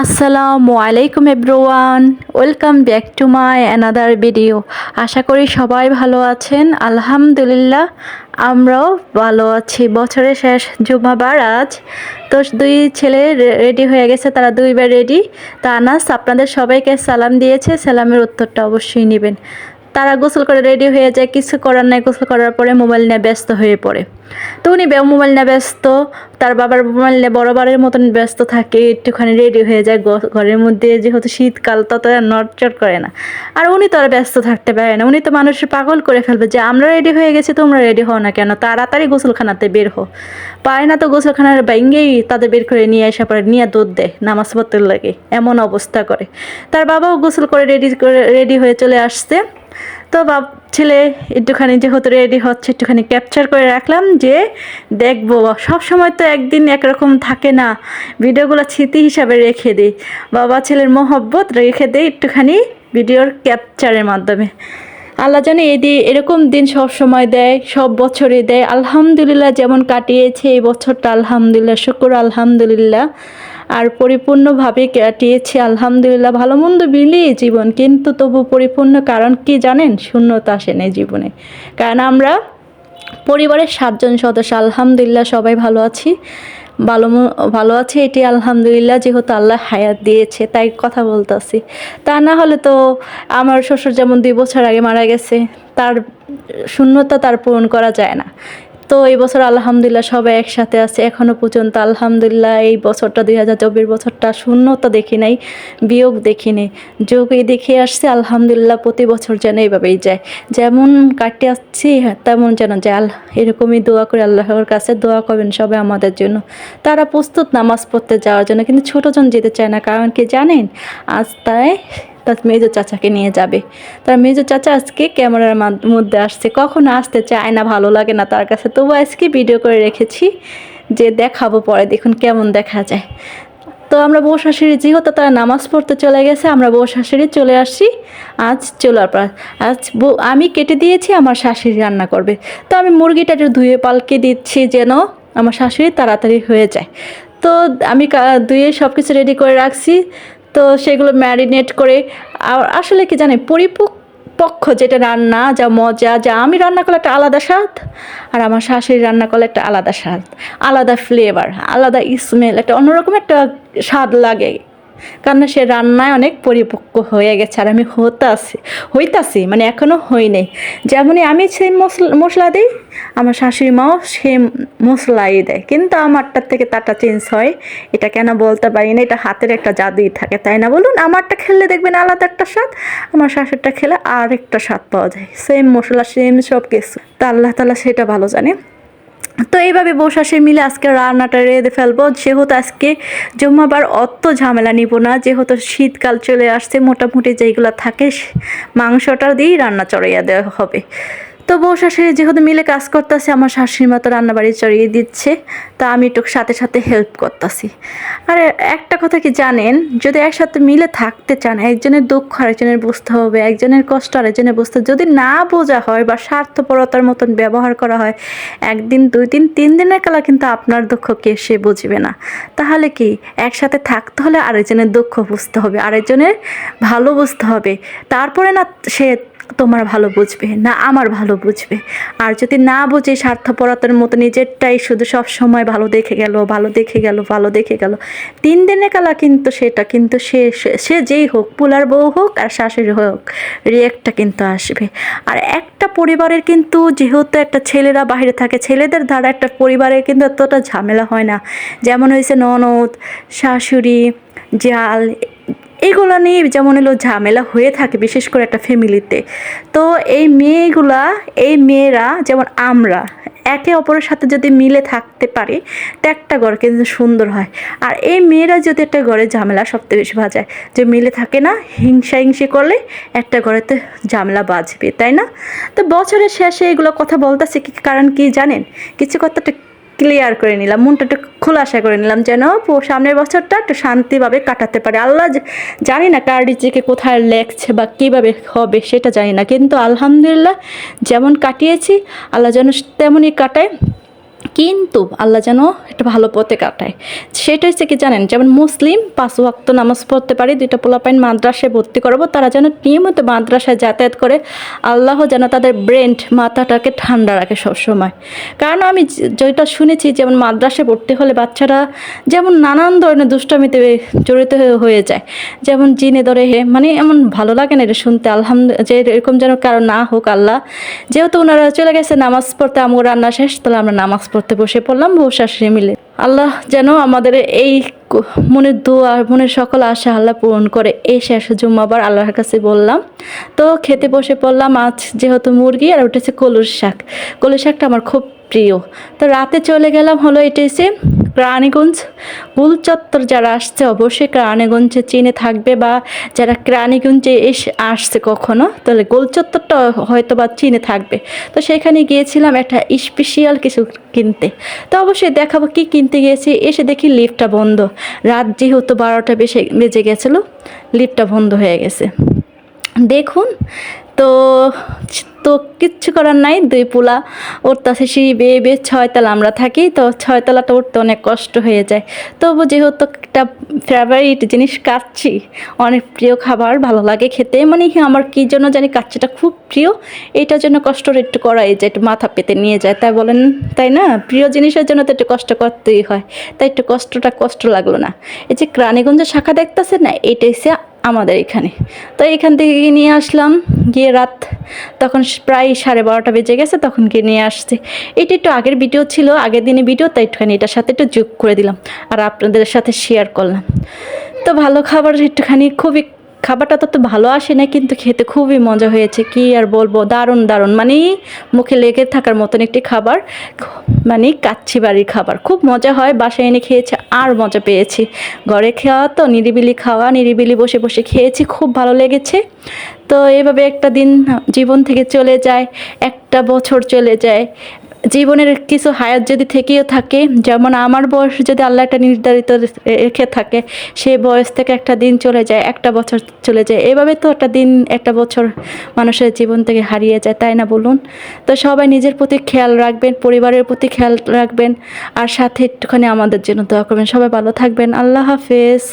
আসসালামু আলাইকুম everyone, welcome back to my another video. আশা করি সবাই ভালো আছেন। আলহামদুলিল্লাহ, আমরাও ভালো আছি। বছরের শেষ জুমাবার আজ। তো দুই ছেলে রেডি হয়ে গেছে, তারা দুইবার রেডি তা আনাস, আপনাদের সবাইকে সালাম দিয়েছে। সালামের উত্তরটা অবশ্যই নেবেন। তারা গোসল করে রেডি হয়ে যায়, কিছু করার নাই, গোসল করার পরে মোবাইল নিয়ে ব্যস্ত হয়ে পড়ে। তো উনি মোবাইল নিয়ে ব্যস্ত, তার বাবার মোবাইল নিয়ে বড়বারের মতন ব্যস্ত থাকে, একটুখানি রেডি হয়ে যায় ঘরের মধ্যে, যেহেতু শীতকাল, তত নড়চড় করে না। আর উনি তো আর ব্যস্ত থাকতে পারে না, উনি তো মানুষের পাগল করে ফেলবে যে, আমরা রেডি হয়ে গেছি, তোমরা রেডি হও না কেন? তাড়াতাড়ি গোসলখানাতে বের হো পায় না তো গোসলখানার ব্যাঙ্গেই তাদের বের করে নিয়ে আসা পরে নিয়ে দুধ দেয়, নামাজ পড়তে লাগে, এমন অবস্থা করে। তার বাবাও গোসল করে রেডি করে রেডি হয়ে চলে আসছে। তো বাপ ছেলে একটুখানি যেহেতু রেডি হচ্ছে, একটুখানি ক্যাপচার করে রাখলাম যে দেখব, সব সময় তো একদিন একরকম থাকে না। ভিডিওগুলো স্মৃতি হিসাবে রেখে দিই। বাবা ছেলের মহব্বত রেখে দিই একটুখানি ভিডিওর ক্যাপচারের মাধ্যমে। আল্লাহ জানে এই দিয়ে এরকম দিন সব সময় দেয়, সব বছরে দেয়। আলহামদুলিল্লাহ যেমন কাটিয়েছে এই বছরটা, আলহামদুলিল্লাহ, শুকুর আলহামদুলিল্লাহ। আর পরিপূর্ণভাবে কাটিয়েছে, আলহামদুলিল্লাহ। ভালো মন্দ মিলিয়ে জীবন, কিন্তু তবু পরিপূর্ণ কারণ কি জানেন? শূন্যতা আসে না জীবনে। কারণ আমরা পরিবারের সাতজন সদস্য, আলহামদুলিল্লাহ সবাই ভালো আছি। ভালো ভালো আছে, এটি আলহামদুলিল্লাহ যেহেতু আল্লাহ হায়াত দিয়েছে, তাই কথা বলতেছি। তা না হলে তো আমার শ্বশুর যেমন দুই বছর আগে মারা গেছে, তার শূন্যতা তার পূরণ করা যায় না। তো এই বছর আলহামদুলিল্লাহ সবাই একসাথে আছে। এখনও পর্যন্ত আলহামদুলিল্লাহ এই বছরটা দুই হাজার চব্বিশ বছরটা শূন্যতা দেখি নাই বিয়োগ দেখি নাই। যোগই দেখে আসছে আলহামদুলিল্লাহ প্রতি বছর যেন এইভাবেই যায়। যেমন কাটতে আসছি হ্যাঁ, তেমন যেন যায়। আল্লাহ এরকমই দোয়া করে আল্লাহর কাছে দোয়া করবেন সবাই আমাদের জন্য। তারা প্রস্তুত নামাজ পড়তে যাওয়ার জন্য কিন্তু ছোটোজন যেতে চায় না কারণ কি জানেন? আজ তাই তার মেজো চাচাকে নিয়ে যাবে। তার মেজো চাচা আজকে ক্যামেরার মধ্যে আসছে। কখনো আসতে চায় না, ভালো লাগে না তার কাছে। তবু আজকে ভিডিও করে রেখেছি যে দেখাবো পরে, দেখুন কেমন দেখা যায়। তো আমরা বউ শাশুড়ি, যেহেতু তারা নামাজ পড়তে চলে গেছে, আমরা বউ শাশুড়ি চলে আসছি। আজ চলার পর, আজ বউ, আমি কেটে দিয়েছি, আমার শাশুড়ি রান্না করবে। তো আমি মুরগিটা একটু ধুয়ে পালকে দিচ্ছি যেন আমার শাশুড়ি তাড়াতাড়ি হয়ে যায়। তো আমি ধুয়ে সব কিছু রেডি করে রাখছি। তো সেগুলো ম্যারিনেট করে, আর আসলে কি জানে পরিপক্ক পক্ষ যেটা রান্না, যা মজা, যা আমি রান্না করলে একটা আলাদা স্বাদ, আর আমার শাশুড়ি রান্না করলে একটা আলাদা স্বাদ, আলাদা ফ্লেভার আলাদা স্মেল একটা অন্যরকম একটা স্বাদ লাগে। কারণ সে রান্নায় অনেক পরিপক্ক হয়ে গেছে আর আমি হতাছি হইতাছি মানে এখনও হই নাই। যেমনই আমি সেই মশলা মশলা দিই, আমার শাশুড়ি মাও সে মশলাই দেয়। কিন্তু আমারটার থেকে তারটা চেঞ্জ হয়, এটা কেন বলতে পারি না, এটা হাতের একটা জাদুই থাকে, তাই না বলুন? আমারটা খেলে দেখবেন আলাদা একটা স্বাদ, আমার শাশুড়িটা খেলে আর একটা স্বাদ পাওয়া যায়। সেম মশলা সেম সব কিছু তা আল্লাহ তালা সেটা ভালো জানে। তো এইভাবে বসে মিলে আজকে রান্নাটা রেঁধে ফেলব। যেহেতু আজকে জম্মাবার অত ঝামেলা নিব না, যেহেতু শীতকাল চলে আসছে, মোটামুটি যেইগুলো থাকে, মাংসটা দিয়েই রান্না চড়াইয়া দেওয়া হবে। তো বউ শাশুড়ি যেহেতু মিলে কাজ করতেছে, আমার শাশুড়ি মা তো রান্নাবাড়ি চড়িয়ে দিচ্ছে, তা আমি একটু সাথে সাথে হেল্প করতেছি। আর, একটা কথা কি জানেন? যদি একসাথে মিলে থাকতে চান, একজনের দুঃখ আরেকজনের বুঝতে হবে, একজনের কষ্ট আরেকজনের বুঝতে। যদি না বোঝা হয় বা স্বার্থপরতার মতন ব্যবহার করা হয়, একদিন, দুই দিন, তিন দিনের কালা কিন্তু আপনার দুঃখকে সে বুঝবে না। তাহলে কি, একসাথে থাকতে হলে আরেকজনের দুঃখ বুঝতে হবে, আরেকজনের ভালো বুঝতে হবে। তারপরে না সে তোমার ভালো বুঝবে, না আমার ভালো বুঝবে। আর যদি না বুঝে স্বার্থপরতার মতো নিজেরটাই শুধু সব সময় ভালো দেখে গেল, ভালো দেখে গেল, ভালো দেখে গেল, তিন দিনের কালা কিন্তু সেটা, কিন্তু সে, সে- সে যেই হোক, পুলার বউ হোক আর শাশুড়ি হোক রিয়েক্টটা কিন্তু আসবে। আর একটা পরিবারের কিন্তু যেহেতু একটা ছেলেরা বাইরে থাকে, ছেলেদের দ্বারা একটা পরিবারের কিন্তু এতটা ঝামেলা হয় না। যেমন হয়েছে ননদ, শাশুড়ি, জাল এগুলো নিয়ে যেমন এলো ঝামেলা হয়ে থাকে, বিশেষ করে একটা ফ্যামিলিতে। তো এই মেয়েগুলা, এই মেয়েরা, যেমন আমরা, একে অপরের সাথে যদি মিলে থাকতে পারি, তো একটা ঘর কিন্তু সুন্দর হয়। আর এই মেয়েরা যদি একটা ঘরে ঝামেলা সবথেকে বেশি বাজায় যে মিলে থাকে না, হিংসা হিংসি করলে একটা ঘরেতে ঝামেলা বাজবে, তাই না? তো বছরের শেষে এগুলো কথা বলতেছি, কি কারণ কি জানেন? কিছু কথাটা ক্লিয়ার করে নিলাম, মনটা একটু খোলাসা করে নিলাম যেন সামনের বছরটা একটু শান্তিভাবে কাটাতে পারে। আল্লাহ জানি না কার কোথায় লেখছে বা কীভাবে হবে সেটা জানি না, কিন্তু আলহামদুলিল্লাহ যেমন কাটিয়েছি, আল্লাহ যেন তেমনই কাটায়। কিন্তু আল্লাহ যেন একটা ভালো পথে কাটায়। সেটা হচ্ছে কি জানেন, যেমন মুসলিম পাঁচ ওয়াক্ত নামাজ পড়তে পারি, দুইটা পোলাপাইন মাদ্রাসায় ভর্তি করাবো, তারা যেন নিয়মিত মাদ্রাসায় যাতায়াত করে, আল্লাহ যেন তাদের ব্রেন মাথাটাকে ঠান্ডা রাখে সবসময়। কারণ আমি যেটা শুনেছি, যেমন মাদ্রাসায় ভর্তি হলে বাচ্চারা যেমন নানান ধরনের দুষ্টামিতে জড়িত হয়ে- হয়ে যায়। যেমন জিনে ধরে হে মানে এমন ভালো লাগে না এটা শুনতে, আলহামদুলিল্লাহ, যে এরকম যেন কারও না হোক আল্লাহ। যেহেতু ওনারা চলে গেছে নামাজ পড়তে আমার রান্না শেষ, তাহলে আমরা নামাজ পড়তে বসে পড়লাম, বউ শাশুড়ি মিলে। আল্লাহ যেন আমাদের এই মনের দোয়া, মনের সকল আশা আল্লাহ পূরণ করে। এই শেষ জুম্মাবার আল্লাহর কাছে বললাম। তো খেতে বসে পড়লাম আজ যেহেতু মুরগি আর উঠেছে কলুর শাক। কলুর শাকটা আমার খুব প্রিয়। তো রাতে চলে গেলাম হলো এটা এসে রানীগঞ্জ গুল চত্বর যারা আসছে অবশ্যই রানীগঞ্জে চিনে থাকবে বা যারা রানীগঞ্জে এসে আসছে কখনো, তাহলে গোল চত্বরটা হয়তো বা চিনে থাকবে। তো সেখানে গিয়েছিলাম একটা স্পেশিয়াল কিছু কিনতে। তো অবশ্যই দেখাবো কি কিনতে গিয়েছি। এসে দেখি লিফটটা বন্ধ। রাত যেহেতু বারোটা বেশে বেজে গেছিল লিফটটা বন্ধ হয়ে গেছে। দেখুন, তো তো কিচ্ছু করার নাই, দুই পোলা উঠতেছে সিঁড়ি বেয়ে বেয়ে ছয়তলা আমরা থাকি, তো ছয়তলাটা উঠতে অনেক কষ্ট হয়ে যায়। তবু যেহেতু একটা ফেভারিট জিনিস কাচ্ছি, অনেক প্রিয় খাবার, ভালো লাগে খেতে মানে আমার কী জন্য জানি কাচ্ছিটা খুব প্রিয়, এইটার জন্য কষ্টটা একটু করাই যায়, একটু মাথা পেতে নিয়ে যায়, তাই বলেন, তাই না? প্রিয় জিনিসের জন্য তো একটু কষ্ট করতেই হয়, তাই একটু কষ্টটা কষ্ট লাগল না। এই যে ক্রানীগঞ্জের শাখা দেখতেছে না এইটাই সে আমাদের এখানে। তো এখান থেকে গিয়ে নিয়ে আসলাম, গিয়ে রাত তখন প্রায় সাড়ে বারোটা বেজে গেছে, তখন গিয়ে নিয়ে আসছে। এটা একটু আগের ভিডিও ছিল, আগের দিনে ভিডিও তাই একটুখানি এটার সাথে একটু যোগ করে দিলাম। আর আপনাদের সাথে শেয়ার করলাম। তো ভালো খাবার একটুখানি খুবই খাবারটা তত ভালো আসে না, কিন্তু খেতে খুবই মজা হয়েছে। কি আর বলব? দারুণ দারুণ। মানে মুখে লেগে থাকার মতন একটি খাবার। মানে কাচ্ছি বাড়ির খাবার। খুব মজা হয়, বাসায় এনে খেয়েছে, আর মজা পেয়েছি। ঘরে খাওয়া তো, নিরিবিলি খাওয়া, নিরিবিলি বসে বসে খেয়েছি, খুব ভালো লেগেছে। তো এভাবে একটা দিন জীবন থেকে চলে যায়, একটা বছর চলে যায়। জীবনের কিছু হায়াত যদি থেকেও থাকে, যেমন আমার বয়স যদি আল্লাহ একটা নির্ধারিত রেখে থাকে সেই বয়স থেকে একটা দিন চলে যায়, একটা বছর চলে যায়। এভাবে তো একটা দিন, একটা বছর মানুষের জীবন থেকে হারিয়ে যায়, তাই না বলুন? তো সবাই নিজের প্রতি খেয়াল রাখবেন, পরিবারের প্রতি খেয়াল রাখবেন, আর সাথে একটুখানি আমাদের জন্য দোয়া করবেন। সবাই ভালো থাকবেন। আল্লাহ হাফেজ।